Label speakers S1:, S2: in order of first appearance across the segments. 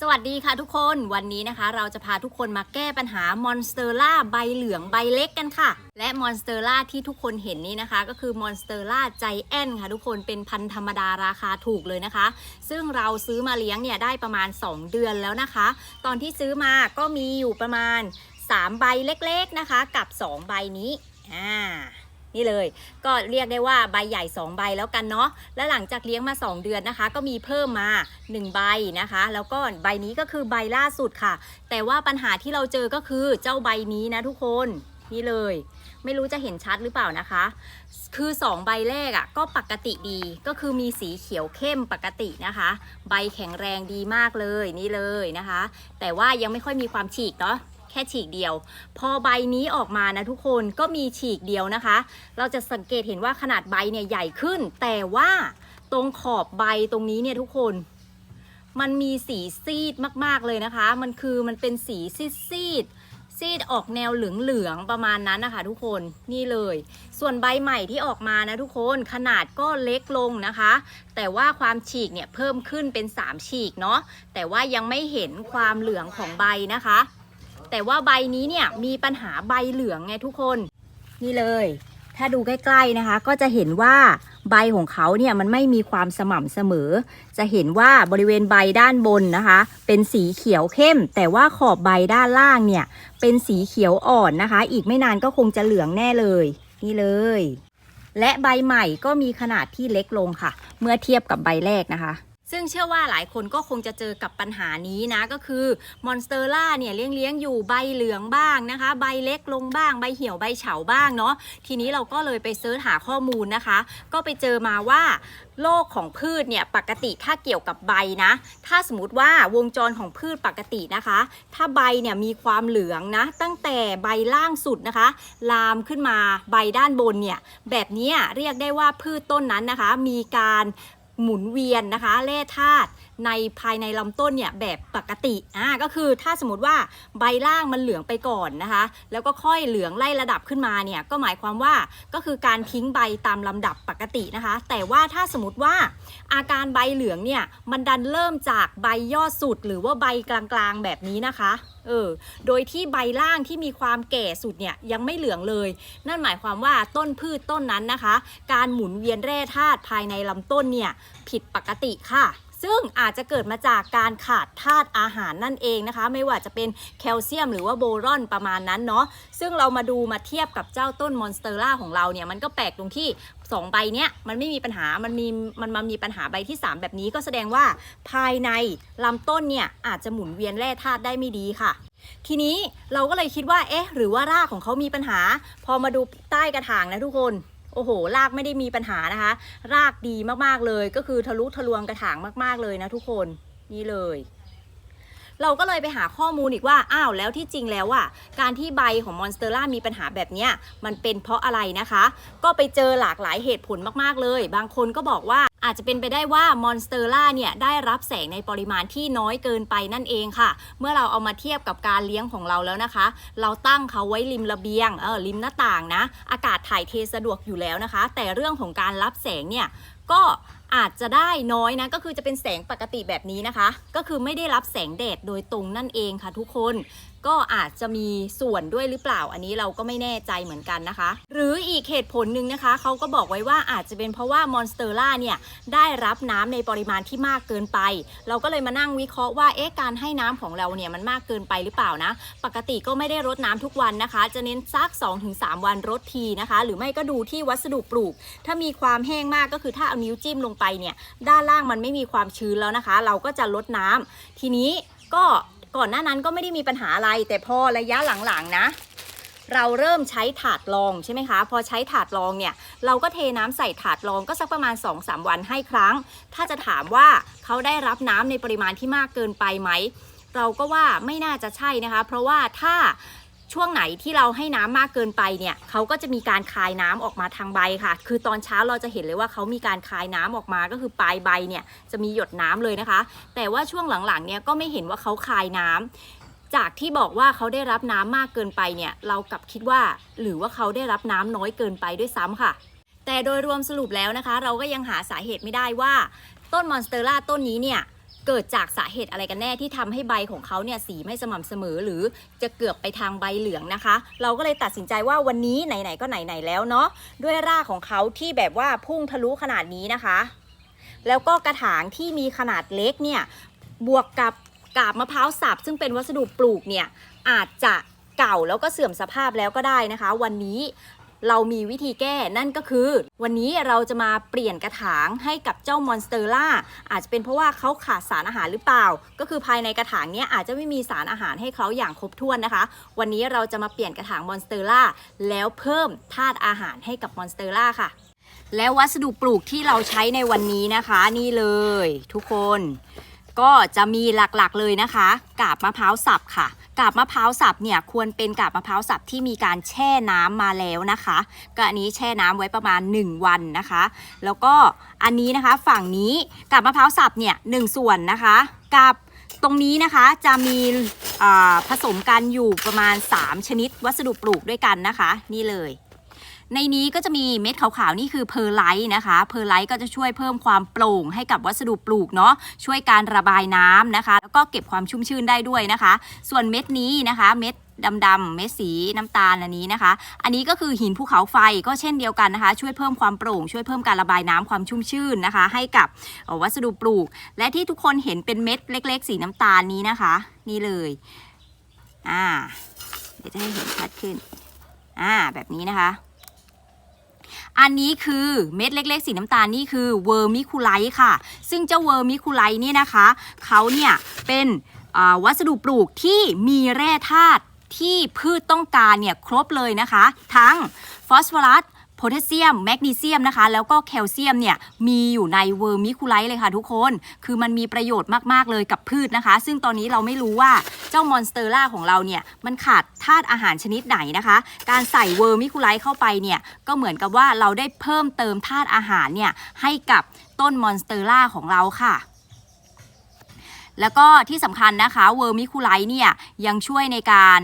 S1: สวัสดีค่ะทุกคนวันนี้นะคะ เราจะพาทุกคนมาแก้ปัญหามอนสเตอร่าใบเหลืองใบเล็กกันค่ะ และมอนสเตอร่าที่ทุกคนเห็นนี้นะคะ ก็คือมอนสเตอร่าใจแอนค่ะทุกคนเป็นพันธุ์ธรรมดาราคาถูกเลยนะคะ ซึ่งเราซื้อมาเลี้ยงเนี่ยได้ประมาณ 2 เดือนแล้วนะคะ ตอนที่ซื้อมาก็มีอยู่ประมาณ 3 ใบเล็กๆนะคะ กับ 2 ใบนี้อ่า นี่เลย ก็เรียกได้ว่าใบใหญ่ 2 ใบแล้วกันเนาะและหลังจากเลี้ยงมา 2 เดือนนะคะ ก็มีเพิ่มมา 1 ใบนะคะ แล้วก็ใบนี้ก็คือใบล่าสุดค่ะ แต่ว่าปัญหาที่เราเจอก็คือเจ้าใบนี้นะทุกคนนี่เลย ไม่รู้จะเห็นชัดหรือเปล่านะคะ คือ 2 ใบแรกอะ่ะก็ปกติดีก็คือมีสีเขียวเข้มปกตินะคะ ใบแข็งแรงดีมากเลยนี่เลยนะคะ แต่ว่ายังไม่ค่อยมีความฉีกเนาะ ค่ฉีกเดียว พอใบนี้ออกมานะทุกคนก็มีฉีกเดียวนะคะ เราจะสังเกตเห็นว่าขนาดใบเนี่ยใหญ่ขึ้น แต่ว่าตรงขอบใบตรงนี้เนี่ยทุกคน มันมีสีซีดมากๆเลยนะคะ มันคือมันเป็นสีซีดซีดซีดออกแนวเหลืองๆประมาณนั้นนะคะ ทุกคนนี่เลย ส่วนใบใหม่ที่ออกมานะทุกคนขนาดก็เล็กลงนะคะ แต่ว่าความฉีกเนี่ยเพิ่มขึ้นเป็น 3 ฉีกเนาะแต่ว่ายังไม่เห็นความเหลืองของใบนะคะ แต่ว่าใบนี้เนี่ยมีปัญหาใบเหลืองไงทุกคน นี่เลย ถ้าดูใกล้ๆนะคะ ก็จะเห็นว่าใบของเขาเนี่ยมันไม่มีความสม่ำเสมอ จะเห็นว่าบริเวณใบด้านบนนะคะ เป็นสีเขียวเข้ม แต่ว่าขอบใบด้านล่างเนี่ยเป็นสีเขียวอ่อนนะคะ อีกไม่นานก็คงจะเหลืองแน่เลย นี่เลย และใบใหม่ก็มีขนาดที่เล็กลงค่ะ เมื่อเทียบกับใบแรกนะคะ ซึ่งเชื่อว่าหลายคนก็คงจะเจอกับปัญหานี้นะ ก็คือมอนสเตอร่าเนี่ยเลี้ยงเลี้ยงอยู่ใบเหลืองบ้างนะคะ ใบเล็กลงบ้าง ใบเหี่ยวใบเฉาบ้างเนาะทีนี้เราก็เลยไปเซิร์ชหาข้อมูลนะคะ ก็ไปเจอมาว่าโรคของพืชเนี่ยปกติถ้าเกี่ยวกับใบนะ ถ้าสมมติว่าวงจรของพืชปกตินะคะ ถ้าใบเนี่ยมีความเหลืองนะ ตั้งแต่ใบล่างสุดนะคะ ลามขึ้นมาใบด้านบนเนี่ยแบบนี้เรียกได้ว่าพืชต้นนั้นนะคะ มีการ หมุนเวียนนะคะแร่ธาตุในภายในลำต้นเนี่ยแบบปกติอ่าก็คือถ้าสมมติว่าใบล่างมันเหลืองไปก่อนนะคะ แล้วก็ค่อยเหลืองไล่ระดับขึ้นมาเนี่ยก็หมายความว่าก็คือการทิ้งใบตามลำดับปกตินะคะ แต่ว่าถ้าสมมติว่าอาการใบเหลืองเนี่ยมันดันเริ่มจากใบยอดสุด หรือว่าใบกลางๆแบบนี้นะคะเออโดยที่ใบล่างที่มีความแก่สุดเนี่ยยังไม่เหลืองเลย นั่นหมายความว่าต้นพืชต้นนั้นนะคะ การหมุนเวียนแร่ธาตุภายในลำต้นเนี่ยผิดปกติค่ะ ซึ่งอาจจะเกิดมาจากการขาดธาตุอาหารนั่นเองนะคะ ไม่ว่าจะเป็นแคลเซียมหรือว่าโบรอนประมาณนั้นเนาะซึ่งเรามาดูมาเทียบกับเจ้าต้นมอนสเตอร่าของเราเนี่ยมันก็แปลกตรงที่2ใบเนี้ยมันไม่มีปัญหา มันมีมันมามีปัญหาใบที่ 3 แบบนี้ก็แสดงว่าภายในลำต้นเนี่ยอาจจะหมุนเวียนแร่ธาตุได้ไม่ดีค่ะ ทีนี้เราก็เลยคิดว่าเอ๊ะหรือว่ารากของเขามีปัญหา พอมาดูใต้กระถางนะทุกคน โอ้โห รากไม่ได้มีปัญหานะคะ รากดีมากๆเลย ก็คือทะลุทะลวงกระถางมาก ๆเลยนะทุกคน นี่เลย เราก็เลยไปหาข้อมูลอีกว่า อ้าวแล้วที่จริงแล้วอะการที่ใบของมอนสเตอร่ามีปัญหาแบบเนี้ยมันเป็นเพราะอะไรนะคะ ก็ไปเจอหลากหลายเหตุผลมากๆเลย บางคนก็บอกว่าอาจจะเป็นไปได้ว่ามอนสเตอร่าเนี่ยได้รับแสงในปริมาณที่น้อยเกินไปนั่นเองค่ะ เมื่อเราเอามาเทียบกับการเลี้ยงของเราแล้วนะคะ เราตั้งเขาไว้ริมระเบียงเออริมหน้าต่างนะ อากาศถ่ายเทสะดวกอยู่แล้วนะคะ แต่เรื่องของการรับแสงเนี่ยก็ อาจจะได้น้อยนะก็คือจะเป็นแสงปกติแบบนี้นะคะ ก็คือไม่ได้รับแสงแดดโดยตรงนั่นเองค่ะทุกคน ก็อาจจะมีส่วนด้วยหรือเปล่า อันนี้เราก็ไม่แน่ใจเหมือนกันนะคะ หรืออีกเหตุผลหนึ่งนะคะเขาก็บอกไว้ว่าอาจจะเป็นเพราะว่ามอนสเตอร่าเนี่ยได้รับน้ำในปริมาณที่มากเกินไป เราก็เลยมานั่งวิเคราะห์ว่าเอ๊ะการให้น้ำของเราเนี่ยมันมากเกินไปหรือเปล่านะ ปกติก็ไม่ได้รดน้ำทุกวันนะคะ จะเน้นซัก 2-3 วันรดทีนะคะ หรือไม่ก็ดูที่วัสดุปลูก ถ้ามีความแห้งมากก็คือถ้าเอานิ้วจิ้มลงไปเนี่ยด้านล่างมันไม่มีความชื้นแล้วนะคะ เราก็จะลดน้ำทีนี้ก็ ก่อนหน้านั้นก็ไม่ได้มีปัญหาอะไร แต่พอระยะหลังๆนะ เราเริ่มใช้ถาดรองใช่ไหมคะ พอใช้ถาดรองเนี่ยเราก็เทน้ำใส่ถาดรองก็สักประมาณ 2-3 วันให้ครั้ง ถ้าจะถามว่าเขาได้รับน้ำในปริมาณที่มากเกินไปไหมเราก็ว่าไม่น่าจะใช่นะคะ เพราะว่าถ้า ช่วงไหนที่เราให้น้ำมากเกินไปเนี่ยเขาก็จะมีการคายน้ำออกมาทางใบค่ะ คือตอนเช้าเราจะเห็นเลยว่าเขามีการคายน้ำออกมาก็คือปลายใบเนี่ยจะมีหยดน้ำเลยนะคะ แต่ว่าช่วงหลังๆเนี่ยก็ไม่เห็นว่าเขาคายน้ำจากที่บอกว่าเขาได้รับน้ำมากเกินไปเนี่ย เรากลับคิดว่า หรือว่าเขาได้รับน้ำน้อยเกินไปด้วยซ้ำค่ะ แต่โดยรวมสรุปแล้วนะคะ เราก็ยังหาสาเหตุไม่ได้ว่า ต้นมอนสเตอร่าต้นนี้เนี่ย เกิดจากสาเหตุอะไรกันแน่ที่ทำให้ใบของเขาเนี่ยสีไม่สม่ำเสมอหรือจะเกือบไปทางใบเหลืองนะคะ เราก็เลยตัดสินใจว่าวันนี้ไหนๆก็ไหนๆแล้วเนาะด้วยรากของเขาที่แบบว่าพุ่งทะลุขนาดนี้นะคะ แล้วก็กระถางที่มีขนาดเล็กเนี่ยบวกกับกาบมะพร้าวสับซึ่งเป็นวัสดุปลูกเนี่ยอาจจะเก่าแล้วก็เสื่อมสภาพแล้วก็ได้นะคะ วันนี้ เรามีวิธีแก้นั่นก็คือ วันนี้เราจะมาเปลี่ยนกระถางให้กับเจ้ามอนสเตอร่าอาจจะเป็นเพราะว่าเขาขาดสารอาหารหรือเปล่า ก็คือภายในกระถางเนี้ยอาจจะไม่มีสารอาหารให้เขาอย่างครบถ้วนนะคะ วันนี้เราจะมาเปลี่ยนกระถางมอนสเตอร่าแล้วเพิ่มธาตุอาหารให้กับมอนสเตอร่าค่ะ แล้ววัสดุปลูกที่เราใช้ในวันนี้นะคะ นี่เลย ทุกคน ก็จะมีหลักๆเลยนะคะ กาบมะพร้าวสับค่ะกาบมะพร้าวสับเนี่ยควรเป็นกาบมะพร้าวสับที่มีการแช่น้ำมาแล้วนะคะก็อันนี้แช่น้ำไว้ประมาณ 1 วันนะคะ แล้วก็อันนี้นะคะฝั่งนี้กาบมะพร้าวสับเนี่ยหนึ่งส่วนนะคะกับตรงนี้นะคะจะมีผสมกันอยู่ประมาณ 3 ชนิดวัสดุปลูกด้วยกันนะคะ นี่เลย ในนี้ก็จะมีเม็ดขาวๆ นี่คือเพอร์ไลท์นะคะ เพอร์ไลท์ก็จะช่วยเพิ่มความโปร่งให้กับวัสดุปลูกเนาะ ช่วยการระบายน้ำนะคะ แล้วก็เก็บความชุ่มชื้นได้ด้วยนะคะ ส่วนเม็ดนี้นะคะ เม็ดดำๆเม็ดสีน้ำตาลอันนี้นะคะ อันนี้ก็คือหินภูเขาไฟก็เช่นเดียวกันนะคะ ช่วยเพิ่มความโปร่ง ช่วยเพิ่มการระบายน้ำความชุ่มชื่นนะคะ ให้กับออวัสดุปลูก และที่ทุกคนเห็นเป็นเม็ดเล็ก ๆ สีน้ำตาลนี้นะคะ นี่เลยอ่าเดี๋ยวจะให้เห็นชัดขึ้นอ่าแบบนี้นะคะ อันนี้คือเม็ดเล็กๆสีน้ำตาลนี่คือเวอร์มิคูไลท์ค่ะ ซึ่งเจ้าเวอร์มิคูไลท์เนี่ยนะคะเขาเนี่ยเป็นวัสดุปลูกที่มีแร่ธาตุที่พืชต้องการเนี่ยครบเลยนะคะ ทั้งฟอสฟอรัส โพแทสเซียม แมกนีเซียมนะคะ แล้วก็แคลเซียมเนี่ยมีอยู่ในเวอร์มิคูไลท์เลยค่ะทุกคน คือมันมีประโยชน์มากๆเลยกับพืชนะคะ ซึ่งตอนนี้เราไม่รู้ว่าเจ้ามอนสเตอร่าของเราเนี่ยมันขาดธาตุอาหารชนิดไหนนะคะ การใส่เวอร์มิคูไลท์เข้าไปเนี่ยก็เหมือนกับว่าเราได้เพิ่มเติมธาตุอาหารเนี่ยให้กับต้นมอนสเตอร่าของเราค่ะ แล้วก็ที่สำคัญนะคะเวอร์มิคูไลท์เนี่ยยังช่วยในการ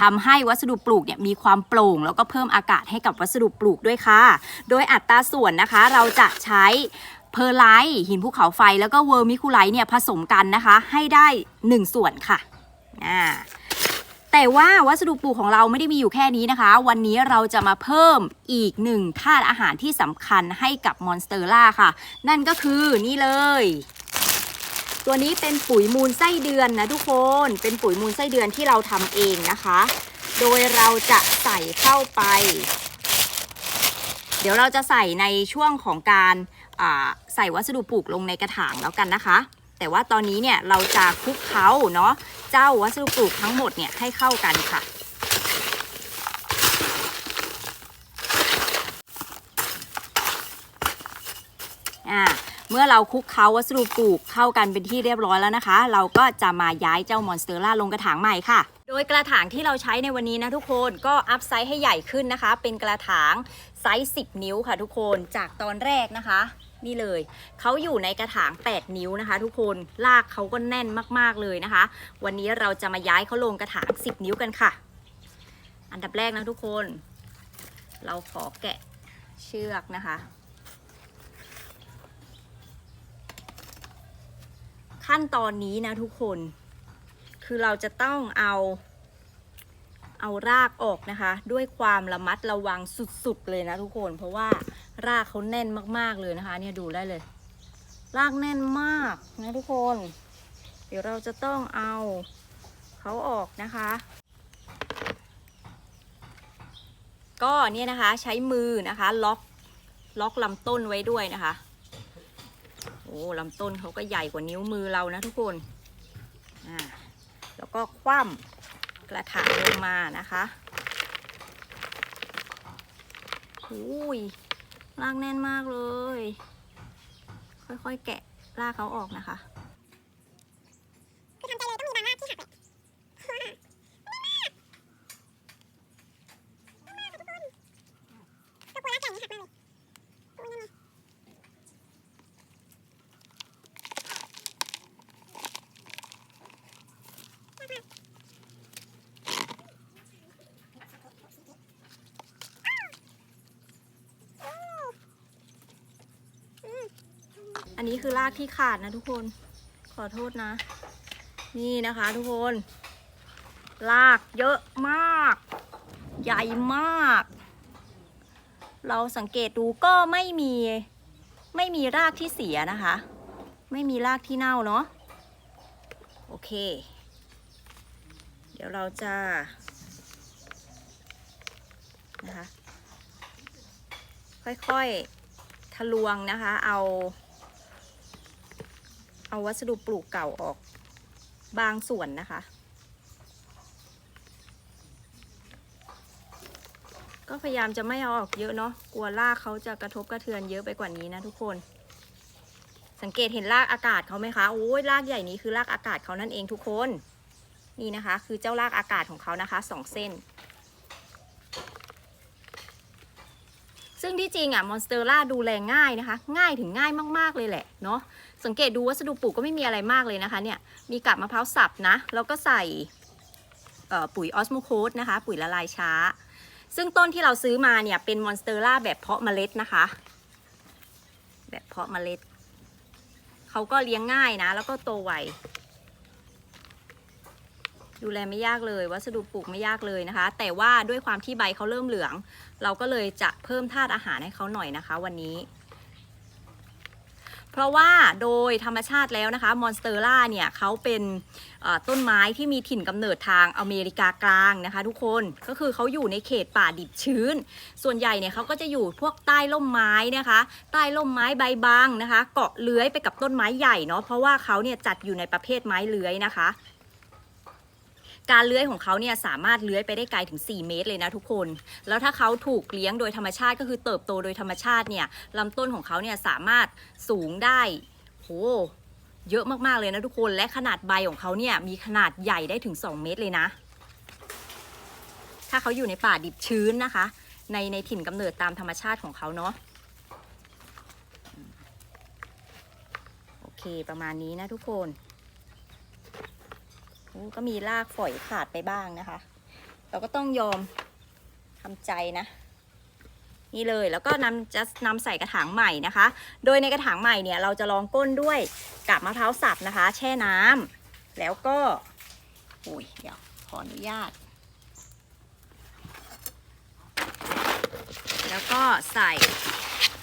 S1: ทำาให้วัสดุปลูกเนี่ยมีความโปร่ง แล้วก็เพิ่มอากาศให้กับวัสดุปลูกด้วยค่ะ โดยอัตราส่วนนะคะเราจะใช้เพอร์ไลท์หินภูเขาไฟแล้วก็เวอร์มิคูไลท์เนี่ยผสมกันนะคะ ให้ได้ 1 ส่วนค่ะอ่าแต่ว่าวัสดุปลูกของเราไม่ได้มีอยู่แค่นี้นะคะ วันนี้เราจะมาเพิ่มอีกหนึ่งธาตุอาหารที่สำคัญให้กับมอนสเตอร่าค่ะ นั่นก็คือนี่เลย ตัวนี้เป็นปุ๋ยมูลไส้เดือนนะทุกคน เป็นปุ๋ยมูลไส้เดือนที่เราทำเองนะคะ โดยเราจะใส่เข้าไป เดี๋ยวเราจะใส่ในช่วงของการใส่วัสดุปลูกลงในกระถางแล้วกันนะคะ แต่ว่าตอนนี้เนี่ยเราจะคลุกเคล้าเนาะเจ้าวัสดุปลูกทั้งหมดเนี่ยให้เข้ากันค่ะอ่า เมื่อเราคลุกเคล้าวัสดุปลูกเข้ากันเป็นที่เรียบร้อยแล้วนะคะ เราก็จะมาย้ายเจ้ามอนสเตอร่าลงกระถางใหม่ค่ะ โดยกระถางที่เราใช้ในวันนี้นะทุกคนก็อัพไซส์ให้ใหญ่ขึ้นนะคะ เป็นกระถางไซส์ 10 นิ้วค่ะทุกคนจากตอนแรกนะคะนี่เลย เขาอยู่ในกระถาง 8 นิ้วนะคะ ทุกคน ลากเขาก็แน่นมากๆเลยนะคะ วันนี้เราจะมาย้ายเขาลงกระถาง 10 นิ้วกันค่ะ อันดับแรกนะทุกคน เราขอแกะเชือกนะคะ ขั้นตอนนี้นะทุกคน คือเราจะต้องเอา เอารากออกนะคะ ด้วยความระมัดระวังสุดๆเลยนะทุกคน เพราะว่ารากเขาแน่นมากๆเลยนะคะ เนี่ยดูได้เลย รากแน่นมากนะทุกคน เดี๋ยวเราจะต้องเอาเขาออกนะคะ ก็เนี่ยนะคะใช้มือนะคะ ล็อกล็อกลำต้นไว้ด้วยนะคะ โอ้ลำต้นเขาก็ใหญ่กว่านิ้วมือเรานะทุกคนอ่าแล้วก็คว่ำกระถางลงมานะคะอุ้ยรากแน่นมากเลย ค่อยๆแกะรากเขาออกนะคะ
S2: คือทำใจเลยต้องมีบางรากที่หักแหละเพราะว่าไม่มากมากค่ะทุกคนก็กลัวรากใหญ่นี่หักมากเลยตัวนี้ไงมากมากอ้าวอืม
S1: อั นี้คือรากที่ขาดนะทุกคน ขอโทษนะ นี่นะคะทุกคนลากเยอะมาก ใหญ่มาก เราสังเกตดูก็ไม่มีไม่มีรากที่เสียนะคะ ไม่มีรากที่เน่าเนาะ โอเค เดี๋ยวเราจะนะคะค่อยๆ ทะลวงนะคะ เอา เอาวัสดุปลูกเก่าออกบางส่วนนะคะ ก็พยายามจะไม่เอาออกเยอะเนาะกลัวรากเขาจะกระทบกระเทือนเยอะไปกว่านี้นะทุกคน สังเกตเห็นรากอากาศเขาไหมคะโอ้ยรากใหญ่นี้คือรากอากาศเขานั่นเองทุกคน นี่นะคะ คือเจ้ารากอากาศของเขานะคะสองเส้น ซึ่งที่จริงอะมอนสเตอร่าดูแลง่ายนะคะ ง่ายถึงง่ายมากๆเลยแหละเนาะสังเกตดูวัสดุปลูกก็ไม่มีอะไรมากเลยนะคะเนี่ยมีกาบมะพร้าวสับนะ แล้วก็ใส่ปุ๋ยออสโมโคสนะคะ ปุ๋ยละลายช้า ซึ่งต้นที่เราซื้อมาเนี่ยเป็นมอนสเตอร่าแบบเพาะเมล็ดนะคะ แบบเพาะเมล็ดเขาก็เลี้ยงง่ายนะ แล้วก็โตไว ดูแลไม่ยากเลย วัสดุปลูกไม่ยากเลยนะคะ แต่ว่าด้วยความที่ใบเขาเริ่มเหลือง เราก็เลยจะเพิ่มธาตุอาหารให้เขาหน่อยนะคะ วันนี้ เพราะว่าโดยธรรมชาติแล้วนะคะมอนสเตอร่าเนี่ยเขาเป็นต้นไม้ที่มีถิ่นกำเนิดทางอเมริกากลางนะคะทุกคนก็คือเขาอยู่ในเขตป่าดิบชื้น ส่วนใหญ่เนี่ยเขาก็จะอยู่พวกใต้ร่มไม้นะคะ ใต้ร่มไม้ใบบางนะคะ เกาะเลื้อยไปกับต้นไม้ใหญ่เนาะเพราะว่าเขาเนี่ยจัดอยู่ในประเภทไม้เลื้อยนะคะ การเลื้อยของเขาเนี่ยสามารถเลื้อยไปได้ไกลถึง 4 เมตรเลยนะทุกคน แล้วถ้าเขาถูกเลี้ยงโดยธรรมชาติก็คือเติบโตโดยธรรมชาติเนี่ยลำต้นของเขาเนี่ยสามารถสูงได้โหเยอะมากๆเลยนะทุกคน และขนาดใบของเขาเนี่ยมีขนาดใหญ่ได้ถึง 2 เมตรเลยนะ ถ้าเขาอยู่ในป่าดิบชื้นนะคะ ในในถิ่นกำเนิดตามธรรมชาติของเขาเนาะโอเคประมาณนี้นะทุกคน ก็มีรากฝอยขาดไปบ้างนะคะ เราก็ต้องยอมทำใจนะ นี่เลยแล้วก็นำจะนำใส่กระถางใหม่นะคะ โดยในกระถางใหม่เนี่ยเราจะรองก้นด้วยกาบมะพร้าวสับนะคะ แช่น้ำแล้วก็อุ้ยเดี๋ยวขออนุญาต แล้วก็ใส่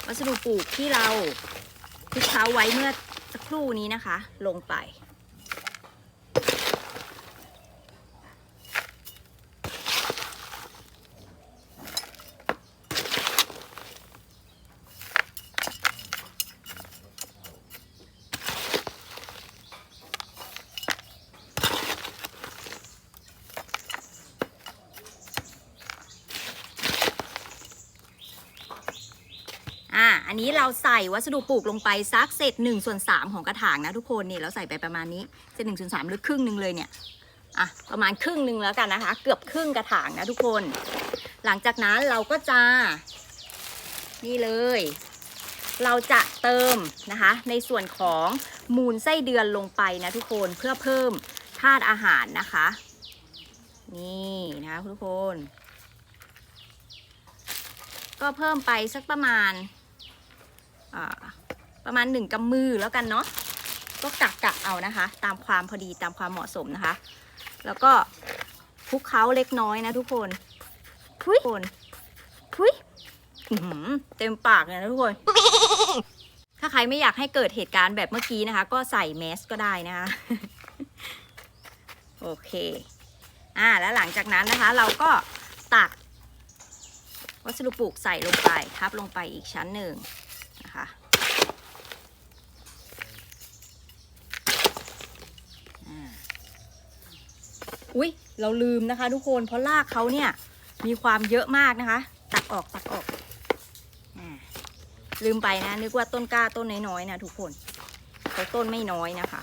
S1: วัสดุปลูกที่เราคลุกเคล้าไว้เมื่อสักครู่นี้นะคะ ลงไป อ่า อั นนี้เราใส่วัสดุปลูกลงไปซักเศษหนึ่งส่วนสามของกระถางนะทุกคนนี่เราใส่ไปประมาณนี้เศษหนึ่งส่วนสามหรือครึ่งหนึ่งเลยเนี่ยอะประมาณครึ่งหนึ่งแล้วกันนะคะ เกือบครึ่งกระถางนะทุกคน หลังจากนั้นเราก็จะนี่เลย เราจะเติมนะคะ ในส่วนของมูลไส้เดือนลงไปนะทุกคนเพื่อเพิ่มธาตุอาหารนะคะ นี่นะคะทุกคน ก็เพิ่มไปสักประมาณ ประมาณหนึ่งกำมือแล้วกันเนาะก็กะกะเอานะคะ ตามความพอดีตามความเหมาะสมนะคะ แล้วก็คลุกเคล้าเล็กน้อยนะทุกคนทุยคนทุยอื้อหือเต็มปากเลยนะทุกคน ถ้าใครไม่อยากให้เกิดเหตุการณ์แบบเมื่อกี้นะคะ ก็ใส่แมสก็ได้นะคะ โอเค อ่า แล้วหลังจากนั้นนะคะ เราก็ตักวัสดุปลูกใส่ลงไปทับลงไปอีกชั้นหนึ่ง นะคะอ่าอุ๊ยเราลืมนะคะ ทุกคนเพราะรากเขาเนี่ย มีความเยอะมากนะคะ ตักออกตักออกลืมไปนะ นึกว่าต้นกล้าต้นน้อยๆนะทุกคนเขาต้นไม่น้อยนะคะ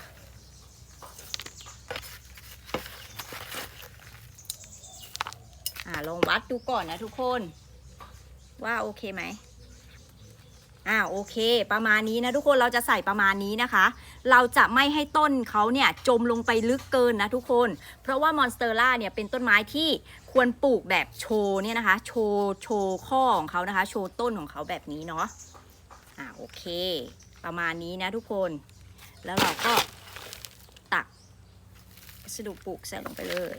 S1: อ่าลองวัดดูก่อนนะทุกคน ว่าโอเคไหม อ่าโอเค ประมาณนี้นะทุกคนเราจะใส่ประมาณนี้นะคะ เราจะไม่ให้ต้นเขาเนี่ยจมลงไปลึกเกินนะทุกคน เพราะว่ามอนสเตอร่าเนี่ยเป็นต้นไม้ที่ควรปลูกแบบโชว์เนี่ยนะคะ โชว์โชว์ข้อของเขานะคะ โชว์ต้นของเขาแบบนี้เนาะอ่าโอเค ประมาณนี้นะทุกคน แล้วเราก็ตักสดุปลูกใส่ลงไปเลย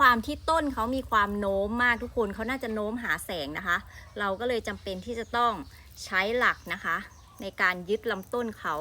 S1: ความที่ต้นเขามีความโน้มมากทุกคนเขาน่าจะโน้มหาแสงนะคะ เราก็เลยจำเป็นที่จะต้องใช้หลักนะคะ ในการยึดลำต้นเขา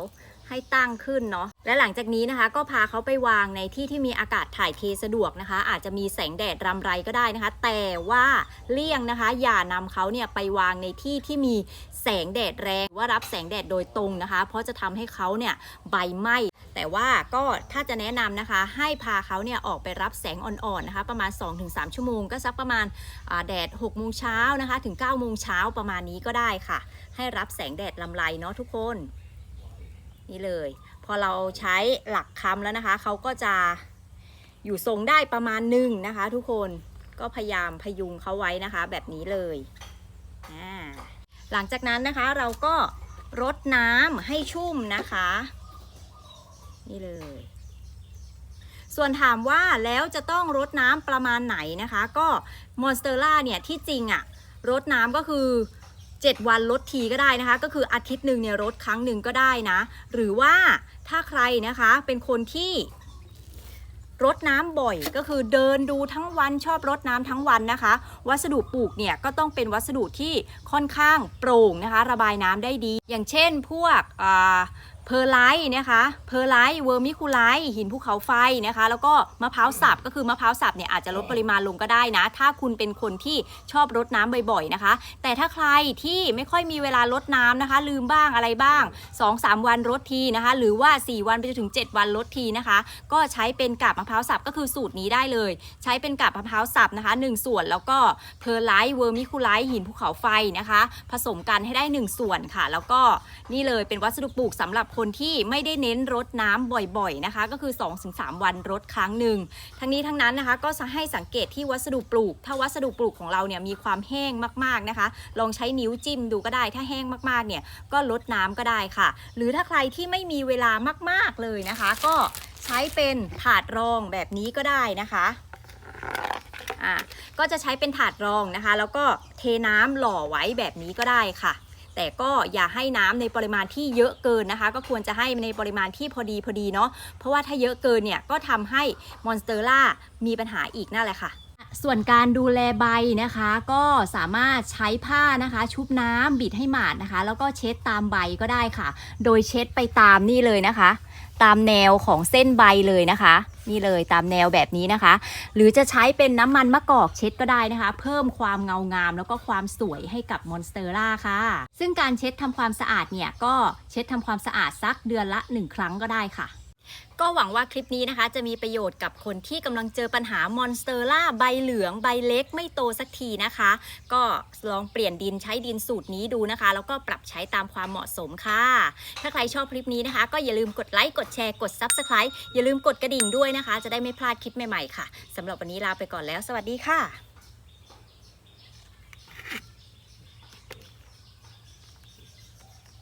S1: ให้ตั้งขึ้นเนาะและหลังจากนี้นะคะ ก็พาเขาไปวางในที่ที่มีอากาศถ่ายเทสะดวกนะคะ อาจจะมีแสงแดดรำไรก็ได้นะคะ แต่ว่าเลี่ยงนะคะ อย่านำเขาเนี่ยไปวางในที่ที่มีแสงแดดแรงว่ารับแสงแดดโดยตรงนะคะ เพราะจะทำให้เขาเนี่ยใบไหม้ แต่ว่าก็ถ้าจะแนะนำนะคะ ให้พาเขาเนี่ยออกไปรับแสงอ่อนๆนะคะประมาณ 2-3 ชั่วโมง ก็สักประมาณแดด6โมงเช้านะคะถึง9โมงเช้าประมาณนี้ก็ได้ค่ะ ให้รับแสงแดดลำไรเนาะทุกคน นี่เลย พอเราใช้หลักคำแล้วนะคะ เขาก็จะอยู่ทรงได้ประมาณหนึ่งนะคะ ทุกคนก็พยายามพยุงเขาไว้นะคะ แบบนี้เลยหลังจากนั้นนะคะเราก็รดน้ำให้ชุ่มนะคะ นี่เลย ส่วนถามว่าแล้วจะต้องรดน้ำประมาณไหนนะคะ ก็มอนสเตอร่าเนี่ยที่จริงอะรดน้ำก็คือ 7 วันลดทีก็ได้นะคะ ก็คืออาทิตย์หนึ่งเนี่ยรดครั้งหนึ่งก็ได้นะ หรือว่าถ้าใครนะคะเป็นคนที่รดน้ำบ่อยก็คือเดินดูทั้งวันชอบรดน้ำทั้งวันนะคะ วัสดุปลูกเนี่ยก็ต้องเป็นวัสดุที่ค่อนข้างโปร่งนะคะ ระบายน้ำได้ดี อย่างเช่นพวก เพอร์ไลท์นะคะ เพอร์ไลท์เวอร์มิคูไลท์หินภูเขาไฟนะคะ แล้วก็มะพร้าวสับก็คือมะพร้าวสับเนี่ยอาจจะลดปริมาณลงก็ได้นะ ถ้าคุณเป็นคนที่ชอบรดน้ำบ่อยๆนะคะ แต่ถ้าใครที่ไม่ค่อยมีเวลารดน้ำนะคะ ลืมบ้างอะไรบ้าง 2-3 วันรดทีนะคะ หรือว่า 4 วันไปจนถึง 7 วันรดทีนะคะ ก็ใช้เป็นกาบมะพร้าวสับก็คือสูตรนี้ได้เลย ใช้เป็นกาบมะพร้าวสับนะคะ 1 ส่วนแล้วก็เพอร์ไลท์เวอร์มิคูไลท์หินภูเขาไฟนะคะ ผสมกันให้ได้ 1 ส่วนค่ะ แล้วก็นี่เลยเป็นวัสดุปลูกสำหรับคคนที่ไม่ได้เน้นรดน้ำบ่อยๆนะคะ ก็คือ 2-3 วันรดครั้งหนึ่งทั้งนี้ทั้งนั้นนะคะก็จะให้สังเกตที่วัสดุปลูก ถ้าวัสดุปลูกของเราเนี่ยมีความแห้งมากๆนะคะ ลองใช้นิ้วจิ้มดูก็ได้ ถ้าแห้งมากๆเนี่ยก็ลดน้ำก็ได้ค่ะ หรือถ้าใครที่ไม่มีเวลามากๆเลยนะคะ ก็ใช้เป็นถาดรองแบบนี้ก็ได้นะคะอ่าก็จะใช้เป็นถาดรองนะคะ แล้วก็เทน้ำหล่อไว้แบบนี้ก็ได้ค่ะ แต่ก็อย่าให้น้ำในปริมาณที่เยอะเกินนะคะ ก็ควรจะให้ในปริมาณที่พอดีพอดีเนาะเพราะว่าถ้าเยอะเกินเนี่ยก็ทำให้มอนสเตอร่ามีปัญหาอีกนั่นแหละค่ะส่วนการดูแลใบนะคะก็สามารถใช้ผ้านะคะ ชุบน้ำบิดให้หมาดนะคะ แล้วก็เช็ดตามใบก็ได้ค่ะ โดยเช็ดไปตามนี่เลยนะคะ ตามแนวของเส้นใบเลยนะคะ นี่เลยตามแนวแบบนี้นะคะ หรือจะใช้เป็นน้ำมันมะกอกเช็ดก็ได้นะคะ เพิ่มความเงางาม แล้วก็ความสวยให้กับมอนสเตอร่าค่ะ ซึ่งการเช็ดทำความสะอาดเนี่ยก็เช็ดทำความสะอาดสักเดือนละ 1 ครั้งก็ได้ค่ะ ก็หวังว่าคลิปนี้นะคะ จะมีประโยชน์กับคนที่กำลังเจอปัญหามอนสเตอร่าใบเหลืองใบเล็กไม่โตสักทีนะคะ ก็ลองเปลี่ยนดินใช้ดินสูตรนี้ดูนะคะ แล้วก็ปรับใช้ตามความเหมาะสมค่ะ ถ้าใครชอบคลิปนี้นะคะ ก็อย่าลืมกดไลค์กดแชร์กด Subscribe อย่าลืมกดกระดิ่งด้วยนะคะ จะได้ไม่พลาดคลิปใหม่ๆค่ะสำหรับวันนี้ลาไปก่อนแล้ว สวัสดีค่ะ